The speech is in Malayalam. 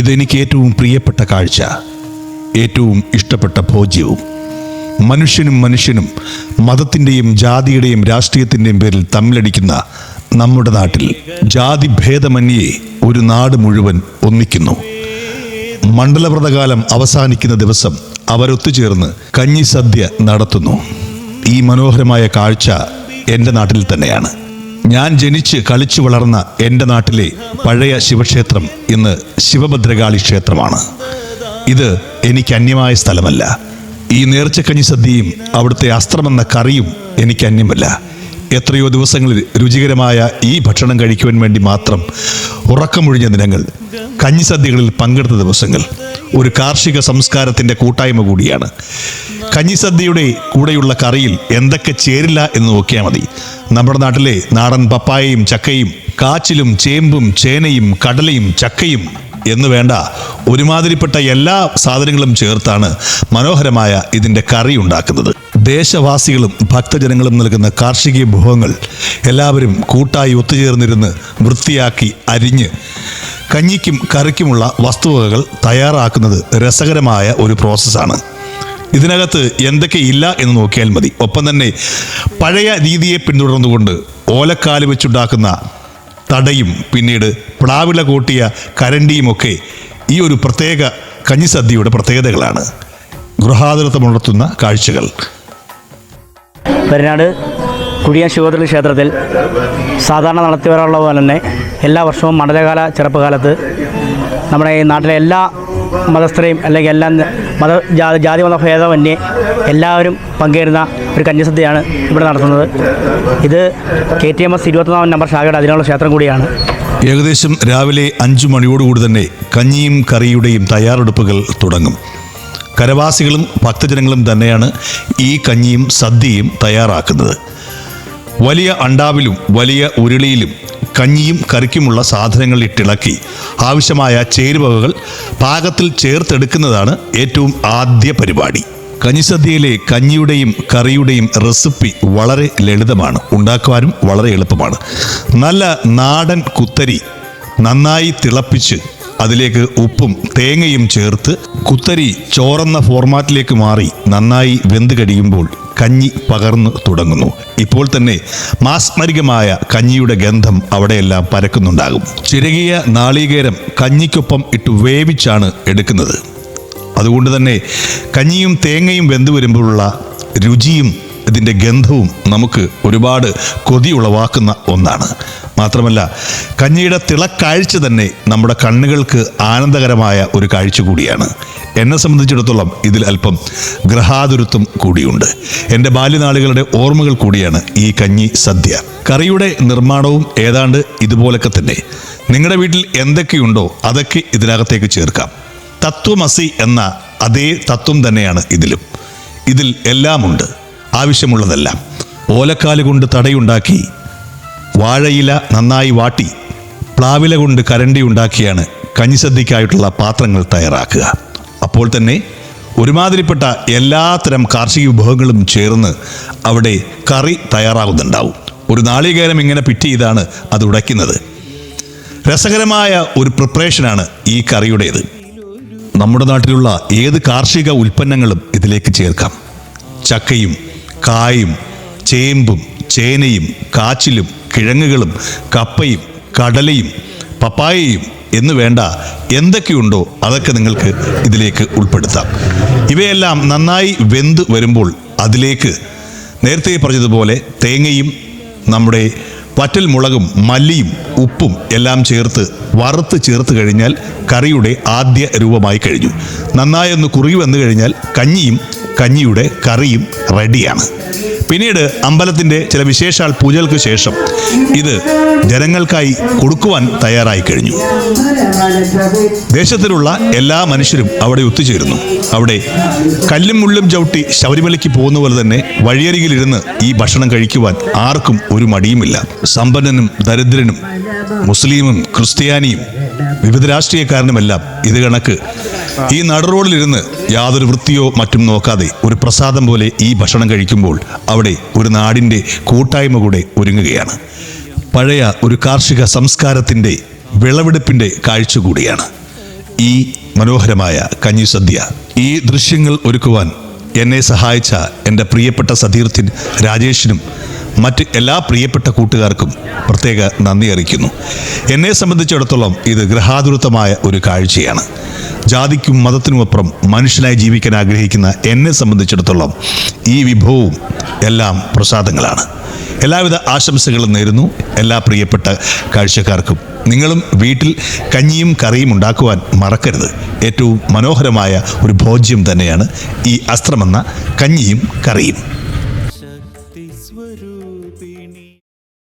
ഇതെനിക്ക് ഏറ്റവും പ്രിയപ്പെട്ട കാഴ്ച. ഏറ്റവും ഇഷ്ടപ്പെട്ട ഭോജ്യവും. മനുഷ്യനും മനുഷ്യനും മതത്തിന്റെയും ജാതിയുടെയും രാഷ്ട്രീയത്തിന്റെയും പേരിൽ തമ്മിലടിക്കുന്ന നമ്മുടെ നാട്ടിൽ ജാതി ഭേദമന്യേ ഒരു നാട് മുഴുവൻ ഒന്നിക്കുന്നു. മണ്ഡലവ്രതകാലം അവസാനിക്കുന്ന ദിവസം അവരൊത്തുചേർന്ന് കഞ്ഞി സദ്യ നടത്തുന്നു. ഈ മനോഹരമായ കാഴ്ച എന്റെ നാട്ടിൽ തന്നെയാണ്. ഞാൻ ജനിച്ച് കളിച്ചു വളർന്ന എന്റെ നാട്ടിലെ പഴയ ശിവക്ഷേത്രം ഇന്ന് ശിവഭദ്രകാളി ക്ഷേത്രമാണ്. ഇത് എനിക്ക് അന്യമായ സ്ഥലമല്ല. ഈ നേർച്ചക്കഞ്ഞി സദ്യയും അവിടുത്തെ അസ്ത്രമെന്ന കറിയും എനിക്ക് അന്യമല്ല. എത്രയോ ദിവസങ്ങളിൽ രുചികരമായ ഈ ഭക്ഷണം കഴിക്കുവാൻ വേണ്ടി മാത്രം ഉറക്കമൊഴിഞ്ഞ ദിനങ്ങൾ കഞ്ഞിസദ്യകളിൽ പങ്കെടുത്ത ദിവസങ്ങൾ ഒരു കാർഷിക സംസ്കാരത്തിന്റെ കൂട്ടായ്മ കൂടിയാണ്. കഞ്ഞിസദ്യയുടെ കൂടെയുള്ള കറിയിൽ എന്തൊക്കെ ചേരില്ല എന്ന് നോക്കിയാൽ മതി. നമ്മുടെ നാട്ടിലെ നാടൻ പപ്പായയും ചക്കയും കാച്ചിലും ചേമ്പും ചേനയും കടലയും ചക്കയും എന്ന് വേണ്ട ഒരുമാതിരിപ്പെട്ട എല്ലാ സാധനങ്ങളും ചേർത്താണ് മനോഹരമായ ഇതിന്റെ കറി ഉണ്ടാക്കുന്നത്. ദേശവാസികളും ഭക്തജനങ്ങളും നൽകുന്ന കാർഷിക വിഭവങ്ങൾ എല്ലാവരും കൂട്ടായി ഒത്തുചേർന്നിരുന്ന് വൃത്തിയാക്കി അരിഞ്ഞ് കഞ്ഞിക്കും കറിക്കുമുള്ള വസ്തുവകകൾ തയ്യാറാക്കുന്നത് രസകരമായ ഒരു പ്രോസസ്സാണ്. ഇതിനകത്ത് എന്തൊക്കെ ഇല്ല എന്ന് നോക്കിയാൽ മതി. ഒപ്പം തന്നെ പഴയ രീതിയെ പിന്തുടർന്നുകൊണ്ട് ഓലക്കാൽ വെച്ചുണ്ടാക്കുന്ന തടയും പിന്നീട് പ്ലാവിള കൂട്ടിയ കരണ്ടിയുമൊക്കെ ഈ ഒരു പ്രത്യേക കഞ്ഞിസദ്യയുടെ പ്രത്യേകതകളാണ്. ഗൃഹാതുരത്വമുണർത്തുന്ന കാഴ്ചകൾ. പെരിനാട് കുടിയാൻ ശിവദ്രി ക്ഷേത്രത്തിൽ സാധാരണ നടത്തി വരാറുള്ള പോലെ തന്നെ എല്ലാ വർഷവും മണ്ഡലകാല ചെറുപ്പകാലത്ത് നമ്മുടെ ഈ നാട്ടിലെ എല്ലാ മതസ്ഥരെയും അല്ലെങ്കിൽ എല്ലാ മത ജാതി ജാതി മത ഭേദമന്യേ എല്ലാവരും പങ്കേരുന്ന ഒരു കന്യാസദ്യയാണ് ഇവിടെ നടത്തുന്നത്. ഇത് കെ ടി എം എസ് ഇരുപത്തൊന്നാം നമ്പർ ശാഖയുടെ അതിനുള്ള ക്ഷേത്രം കൂടിയാണ്. ഏകദേശം രാവിലെ അഞ്ചു മണിയോടുകൂടി തന്നെ കഞ്ഞിയും കറിയുടെയും തയ്യാറെടുപ്പുകൾ തുടങ്ങും. കരവാസികളും ഭക്തജനങ്ങളും തന്നെയാണ് ഈ കഞ്ഞിയും സദ്യയും തയ്യാറാക്കുന്നത്. വലിയ അണ്ടാവിലും വലിയ ഉരുളിയിലും കഞ്ഞിയും കറിക്കുമുള്ള സാധനങ്ങൾ ഇട്ടിളക്കി ആവശ്യമായ ചേരുവകൾ പാകത്തിൽ ചേർത്തെടുക്കുന്നതാണ് ഏറ്റവും ആദ്യ പരിപാടി. കഞ്ഞിസദ്യയിലെ കഞ്ഞിയുടെയും കറിയുടെയും റെസിപ്പി വളരെ ലളിതമാണ് ഉണ്ടാക്കുവാനും വളരെ എളുപ്പമാണ്. നല്ല നാടൻ കുത്തരി നന്നായി തിളപ്പിച്ച് അതിലേക്ക് ഉപ്പും തേങ്ങയും ചേർത്ത് കുത്തരി ചോറെന്ന ഫോർമാറ്റിലേക്ക് മാറി നന്നായി വെന്ത് കഴിയുമ്പോൾ കഞ്ഞി പകർന്നു തുടങ്ങുന്നു. ഇപ്പോൾ തന്നെ മാസ്മരികമായ കഞ്ഞിയുടെ ഗന്ധം അവിടെയെല്ലാം പരക്കുന്നുണ്ടാകും. ചിരകിയ നാളികേരം കഞ്ഞിക്കൊപ്പം ഇട്ട് വേവിച്ചാണ് എടുക്കുന്നത്. അതുകൊണ്ട് തന്നെ കഞ്ഞിയും തേങ്ങയും വെന്തു വരുമ്പോഴുള്ള രുചിയും ഇതിന്റെ ഗന്ധവും നമുക്ക് ഒരുപാട് കൊതി ഉളവാക്കുന്ന ഒന്നാണ്. മാത്രമല്ല കഞ്ഞിയുടെ തിളക്കാഴ്ച തന്നെ നമ്മുടെ കണ്ണുകൾക്ക് ആനന്ദകരമായ ഒരു കാഴ്ച കൂടിയാണ്. എന്നെ സംബന്ധിച്ചിടത്തോളം ഇതിൽ അല്പം ഗ്രഹാതുരത്വം കൂടിയുണ്ട്. എന്റെ ബാല്യനാളുകളുടെ ഓർമ്മകൾ കൂടിയാണ് ഈ കഞ്ഞി സദ്യ. കറിയുടെ നിർമ്മാണവും ഏതാണ്ട് ഇതുപോലൊക്കെ തന്നെ. നിങ്ങളുടെ വീട്ടിൽ എന്തൊക്കെയുണ്ടോ അതൊക്കെ ഇതിനകത്തേക്ക് ചേർക്കാം. തത്വമസി എന്ന അതേ തത്വം തന്നെയാണ് ഇതിലും. ഇതിൽ എല്ലാമുണ്ട്. ആവശ്യമുള്ളതെല്ലാം. ഓലക്കാൽ കൊണ്ട് തടയുണ്ടാക്കി വാഴയില നന്നായി വാട്ടി പ്ലാവില കൊണ്ട് കരണ്ടി ഉണ്ടാക്കിയാണ് കഞ്ഞിസദ്യക്കായിട്ടുള്ള പാത്രങ്ങൾ തയ്യാറാക്കുക. അപ്പോൾ തന്നെ ഒരുമാതിരിപ്പെട്ട എല്ലാത്തരം കാർഷിക വിഭവങ്ങളും ചേർന്ന് അവിടെ കറി തയ്യാറാകുന്നുണ്ടാവും ഒരു നാളികേരം ഇങ്ങനെ പിറ്റ് ചെയ്താണ് അത് ഉടയ്ക്കുന്നത്. രസകരമായ ഒരു പ്രിപ്പറേഷനാണ് ഈ കറിയുടേത്. നമ്മുടെ നാട്ടിലുള്ള ഏത് കാർഷിക ഉൽപ്പന്നങ്ങളും ഇതിലേക്ക് ചേർക്കാം. ചക്കയും കായും ചേമ്പും ചേനയും കാച്ചിലും കിഴങ്ങുകളും കപ്പയും കടലയും പപ്പായയും എന്ന് വേണ്ട എന്തൊക്കെയുണ്ടോ അതൊക്കെ നിങ്ങൾക്ക് ഇതിലേക്ക് ഉൾപ്പെടുത്താം. ഇവയെല്ലാം നന്നായി വെന്ത് വരുമ്പോൾ അതിലേക്ക് നേരത്തെ പറഞ്ഞതുപോലെ തേങ്ങയും നമ്മുടെ വറ്റൽ മുളകും മല്ലിയും ഉപ്പും എല്ലാം ചേർത്ത് വറുത്ത് ചേർത്ത് കഴിഞ്ഞാൽ കറിയുടെ ആദ്യ രൂപമായി കഴിഞ്ഞു. നന്നായി ഒന്ന് കുറുകി വന്നു കഴിഞ്ഞാൽ കഞ്ഞിയും കഞ്ഞിയുടെ കറിയും റെഡിയാണ്. പിന്നീട് അമ്പലത്തിന്റെ ചില വിശേഷാൽ പൂജകൾക്ക് ശേഷം ഇത് ജനങ്ങൾക്കായി കൊടുക്കുവാൻ തയ്യാറായി കഴിഞ്ഞു. ദേശത്തിലുള്ള എല്ലാ മനുഷ്യരും അവിടെ ഒത്തുചേരുന്നു. അവിടെ കല്ലും മുള്ളും ചവിട്ടി ശബരിമലയ്ക്ക് പോകുന്ന പോലെ തന്നെ വഴിയരികിലിരുന്ന് ഈ ഭക്ഷണം കഴിക്കുവാൻ ആർക്കും ഒരു മടിയുമില്ല. സമ്പന്നനും ദരിദ്രനും മുസ്ലിമും ക്രിസ്ത്യാനിയും വിവിധ രാഷ്ട്രീയക്കാരനുമെല്ലാം ഇത് കണക്ക് ഈ നടുറോഡിലിരുന്ന് യാതൊരു വൃത്തിയോ മറ്റും നോക്കാതെ ഒരു പ്രസാദം പോലെ ഈ ഭക്ഷണം കഴിക്കുമ്പോൾ അവിടെ ഒരു നാടിന്റെ കൂട്ടായ്മ കൂടെ ഒരുങ്ങുകയാണ്. പഴയ ഒരു കാർഷിക സംസ്കാരത്തിന്റെ വിളവെടുപ്പിന്റെ കാഴ്ച കൂടിയാണ്. ഈ മനോഹരമായ കഞ്ഞി സദ്യ ഈ ദൃശ്യങ്ങൾ ഒരുക്കുവാൻ എന്നെ സഹായിച്ച എന്റെ പ്രിയപ്പെട്ട സതീർത്ഥിൻ രാജേഷിനും മറ്റ് എല്ലാ പ്രിയപ്പെട്ട കൂട്ടുകാർക്കും പ്രത്യേക നന്ദി അറിയിക്കുന്നു. എന്നെ സംബന്ധിച്ചിടത്തോളം ഇത് ഗൃഹാതുരത്വമായ ഒരു കാഴ്ചയാണ്. ജാതിക്കും മതത്തിനുമപ്പുറം മനുഷ്യനായി ജീവിക്കാൻ ആഗ്രഹിക്കുന്ന എന്നെ സംബന്ധിച്ചിടത്തോളം ഈ വിഭവവും എല്ലാം പ്രസാദങ്ങളാണ്. എല്ലാവിധ ആശംസകളും നേരുന്നു. എല്ലാ പ്രിയപ്പെട്ട കാഴ്ചക്കാർക്കും നിങ്ങളും വീട്ടിൽ കഞ്ഞിയും കറിയും ഉണ്ടാക്കുവാൻ മറക്കരുത്. ഏറ്റവും മനോഹരമായ ഒരു ഭോജ്യം തന്നെയാണ് ഈ അസ്ത്രമെന്ന കഞ്ഞിയും കറിയും.